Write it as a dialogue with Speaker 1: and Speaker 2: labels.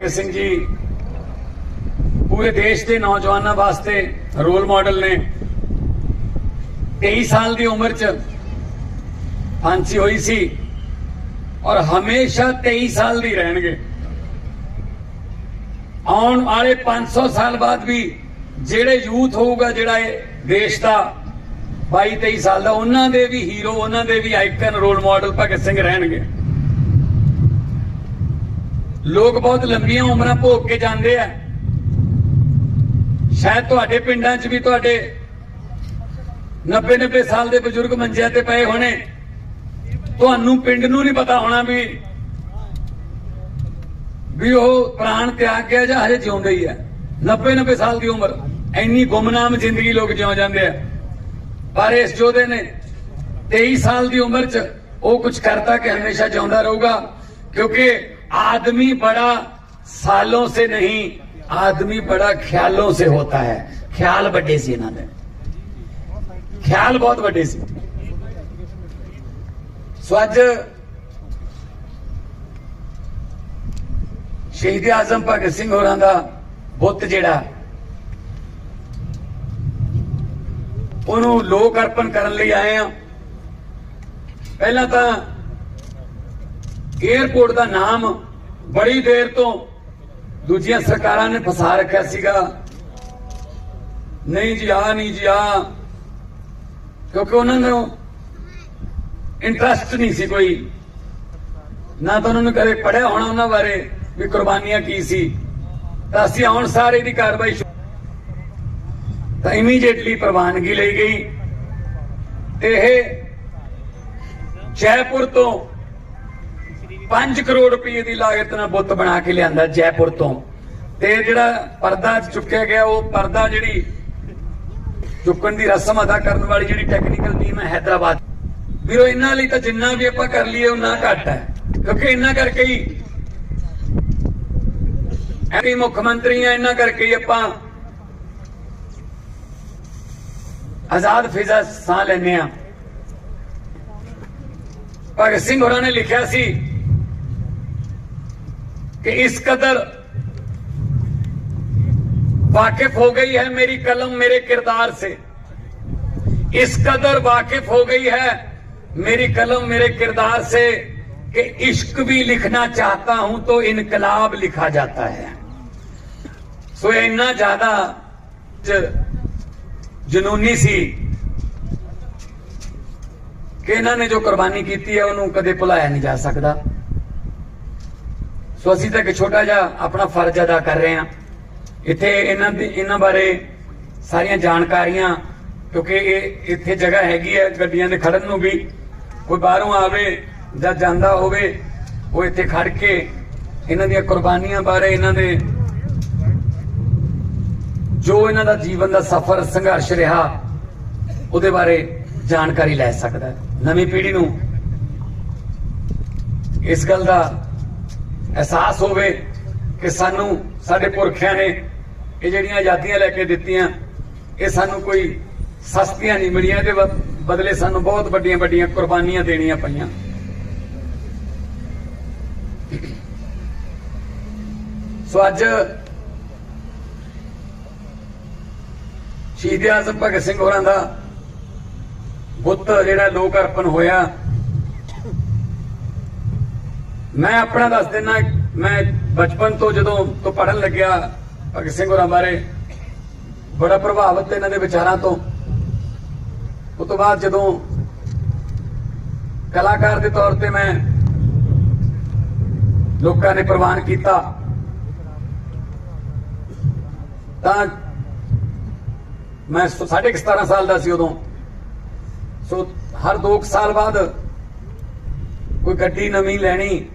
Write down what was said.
Speaker 1: ਭਗਤ ਸਿੰਘ ਜੀ, ਪੂਰੇ ਦੇਸ਼ ਦੇ ਨੌਜਵਾਨਾਂ ਵਾਸਤੇ ਰੋਲ ਮਾਡਲ ਨੇ। 23 ਸਾਲ ਦੀ ਉਮਰ 'ਚ ਫਾਂਸੀ ਹੋਈ ਸੀ ਔਰ ਹਮੇਸ਼ਾ 23 ਸਾਲ ਦੀ ਰਹਿਣਗੇ। ਆਉਣ ਵਾਲੇ 500 ਸਾਲ ਬਾਅਦ ਵੀ ਜਿਹੜੇ ਯੂਥ ਹੋਊਗਾ, ਜਿਹੜਾ ਇਹ ਦੇਸ਼ ਦਾ 22 23 ਸਾਲ ਦਾ, ਉਹਨਾਂ ਦੇ ਵੀ ਹੀਰੋ ਉਹਨਾਂ ਦੇ ਵੀ icon role model Bhagat Singh ਰਹਿਣਗੇ। ਲੋਕ ਬਹੁਤ ਲੰਬੀਆਂ ਉਮਰਾਂ ਭੋਗ ਕੇ ਜਾਂਦੇ ਆ। ਸ਼ਾਇਦ ਤੁਹਾਡੇ ਪਿੰਡਾਂ 'ਚ ਵੀ ਤੁਹਾਡੇ 90 90 ਸਾਲ ਦੇ ਬਜ਼ੁਰਗ ਮੰਜਿਆਂ ਤੇ ਪਏ ਹੋਣੇ। ਤੁਹਾਨੂੰ ਪਿੰਡ ਨੂੰ ਨਹੀਂ ਪਤਾ ਹੋਣਾ ਵੀ ਵੀ ਉਹ ਪ੍ਰਾਣ ਤਿਆਗ ਗਿਆ ਜਾਂ ਹਜੇ ਜਿਉਂਦਾ ਹੀ ਹੈ। 90 90 ਸਾਲ ਦੀ ਉਮਰ, ਇੰਨੀ ਗੁੰਮਨਾਮ ਜ਼ਿੰਦਗੀ ਲੋਕ ਜਿਉਂ ਜਾਂਦੇ ਆ। ਪਰ ਇਸ ਜੋਧੇ ਨੇ 23 ਸਾਲ ਦੀ ਉਮਰ 'ਚ ਉਹ ਕੁਝ ਕਰਤਾ ਕਿ ਹਮੇਸ਼ਾ ਜਿਉਂਦਾ ਰਹੂਗਾ, ਕਿਉਂਕਿ आदमी बड़ा सालों से नहीं आदमी बड़ा ख्यालों से होता है ख्याल ਵੱਡੇ ਸੀ ਇਹਨਾਂ ਦੇ ਖਿਆਲ ਬਹੁਤ ਵੱਡੇ ਸੀ ਸੋ ਅੱਜ ਸ਼ਹੀਦ ਆਜ਼ਮ ਭਗਤ ਸਿੰਘ ਹੋਰਾਂ ਦਾ ਬੁੱਤ ਜਿਹੜਾ ਉਹਨੂੰ ਲੋਕ ਅਰਪਣ ਕਰਨ ਲਈ ਆਏ ਆ ਪਹਿਲਾਂ ਤਾਂ 에어ਪੋਰਟ ਦਾ ਨਾਮ ਬੜੀ ਦੇਰ ਤੋਂ ਦੂਜੀਆਂ ਸਰਕਾਰਾਂ ਨੇ ਫਸਾ ਰੱਖਿਆ ਸੀਗਾ। ਨਹੀਂ ਜੀ ਆ ਨਹੀਂ ਜੀ ਆ ਕਿਉਂਕਿ ਉਹਨਾਂ ਨੂੰ ਇੰਟਰਸਟ ਨਹੀਂ ਸੀ ਕੋਈ। ਨਾ ਤਾਂ ਉਹਨਾਂ ਨੂੰ ਕਦੇ ਪੜਿਆ ਹੋਣਾ ਉਹਨਾਂ ਬਾਰੇ ਵੀ ਕੁਰਬਾਨੀਆਂ ਕੀ ਸੀ। ਤਾਂ ਅਸੀਂ ਆਉਣ ਸਾਰੇ ਦੀ ਕਾਰਵਾਈ ਤਾਂ ਇਮੀਡੀਏਟਲੀ ਪ੍ਰਵਾਨਗੀ ਲਈ ਗਈ। ਤੇ ਇਹ ਜੈਪੁਰ ਤੋਂ 5 ਕਰੋੜ ਰੁਪਏ ਦੀ ਲਾਗਤ ਨਾਲ ਬੁੱਤ ਬਣਾ ਕੇ ਲਿਆਂਦਾ ਜੈਪੁਰ ਤੋਂ। ਤੇ ਜਿਹੜਾ ਪਰਦਾ ਚੁੱਕਿਆ ਗਿਆ, ਉਹ ਪਰਦਾ ਜਿਹੜੀ ਚੁੱਕਣ ਦੀ ਰਸਮ ਅਦਾ ਕਰਨ ਵਾਲੀ ਜਿਹੜੀ ਟੈਕਨੀਕਲ ਟੀਮ ਹੈ ਹైదరాబాద్ ਵੀਰੋ, ਇਹਨਾਂ ਲਈ ਤਾਂ ਜਿੰਨਾ ਵੀ ਆਪਾਂ ਕਰ ਲਈਏ ਉਹਨਾਂ ਘੱਟ ਹੈ। ਕਿਉਂਕਿ ਇਹਨਾਂ ਕਰਕੇ ਹੀ ਐਵੇਂ ਮੁੱਖ ਮੰਤਰੀ ਆ, ਇਹਨਾਂ ਕਰਕੇ ਹੀ ਆਪਾਂ ਆਜ਼ਾਦ ਫਿਜ਼ਾ ਸਾਹ ਲੈਨੇ ਆ ਭਗਤ ਸਿੰਘ ਹੋਰਾਂ ਨੇ ਲਿਖਿਆ ਸੀ कि इस कदर वाकिफ हो गई है मेरी कलम मेरे किरदार से इस कदर वाकिफ हो गई है मेरी कलम मेरे किरदार से कि इश्क भी लिखना चाहता हूं तो इनकलाब लिखा जाता है सो ये इन्ना ज्यादा ज- ਜਨੂਨੀ ਸੀ ਕਿ ਇਹਨਾਂ ਨੇ ਜੋ ਕੁਰਬਾਨੀ ਕੀਤੀ ਹੈ ਉਹਨੂੰ ਕਦੇ ਭੁਲਾਇਆ ਨਹੀਂ ਜਾ ਸਕਦਾ ਸੋ ਅਸੀਂ ਤਾਂ ਇੱਕ ਛੋਟਾ ਜਿਹਾ ਆਪਣਾ ਫਰਜ਼ ਅਦਾ ਕਰ ਰਹੇ ਹਾਂ। ਇੱਥੇ ਇਹਨਾਂ ਦੀ ਇਹਨਾਂ ਬਾਰੇ ਸਾਰੀਆਂ ਜਾਣਕਾਰੀਆਂ, ਕਿਉਂਕਿ ਇਹ ਇੱਥੇ ਜਗ੍ਹਾ ਹੈਗੀ ਹੈ, ਗੱਡੀਆਂ ਦੇ ਖੜਨ ਨੂੰ ਵੀ। ਕੋਈ ਬਾਹਰੋਂ ਆਵੇ ਜਾਂ ਜਾਂਦਾ ਹੋਵੇ, ਉਹ ਇੱਥੇ ਖੜ ਕੇ ਇਹਨਾਂ ਦੀਆਂ ਕੁਰਬਾਨੀਆਂ ਬਾਰੇ ਇਹਨਾਂ ਦੇ ਜੋ ਇਹਨਾਂ ਦਾ ਜੀਵਨ ਦਾ ਸਫ਼ਰ, ਸੰਘਰਸ਼ ਰਿਹਾ, ਉਹਦੇ ਬਾਰੇ ਜਾਣਕਾਰੀ ਲੈ ਸਕਦਾ ਨਵੀਂ ਪੀੜ੍ਹੀ ਨੂੰ ਇਸ ਗੱਲ ਦਾ ਅਹਿਸਾਸ ਹੋਵੇ ਕਿ ਸਾਨੂੰ, ਸਾਡੇ ਪੁਰਖਿਆਂ ਨੇ ਇਹ ਜਿਹੜੀਆਂ ਆਜ਼ਾਦੀਆਂ ਲੈ ਕੇ ਦਿੱਤੀਆਂ, ਇਹ ਸਾਨੂੰ ਕੋਈ ਸਸਤੀਆਂ ਨਹੀਂ ਮਿਲੀਆਂ, ਇਹਦੇ ਬਦਲੇ ਸਾਨੂੰ ਬਹੁਤ ਵੱਡੀਆਂ ਵੱਡੀਆਂ ਕੁਰਬਾਨੀਆਂ ਦੇਣੀਆਂ ਪਈਆਂ। ਸੋ ਅੱਜ ਸ਼ਹੀਦ ਆਜ਼ਮ ਭਗਤ ਸਿੰਘ ਹੋਰਾਂ ਦਾ ਬੁੱਤ ਜਿਹੜਾ ਲੋਕ ਅਰਪਣ ਹੋਇਆ ਮੈਂ ਆਪਣਾ ਦੱਸ ਦਿੰਨਾ, ਮੈਂ ਬਚਪਨ ਤੋਂ ਜਦੋਂ ਤੋਂ ਪੜਨ ਲੱਗਿਆ ਭਗਤ ਸਿੰਘ ਹੋਰਾਂ ਬਾਰੇ, ਬੜਾ ਪ੍ਰਭਾਵਿਤ ਇਹਨਾਂ ਦੇ ਵਿਚਾਰਾਂ ਤੋਂ। ਉਸ ਤੋਂ ਬਾਅਦ ਜਦੋਂ ਕਲਾਕਾਰ ਦੇ ਤੌਰ ਤੇ ਮੈਂ ਲੋਕਾਂ ਨੇ ਪ੍ਰਵਾਨ ਕੀਤਾ, ਤਾਂ ਮੈਂ ਸਾਢੇ ਕੁ 17 ਸਾਲ ਦਾ ਸੀ ਉਦੋਂ। ਸੋ ਹਰ 2 ਸਾਲ ਬਾਅਦ ਕੋਈ ਗੱਡੀ ਨਵੀਂ ਲੈਣੀ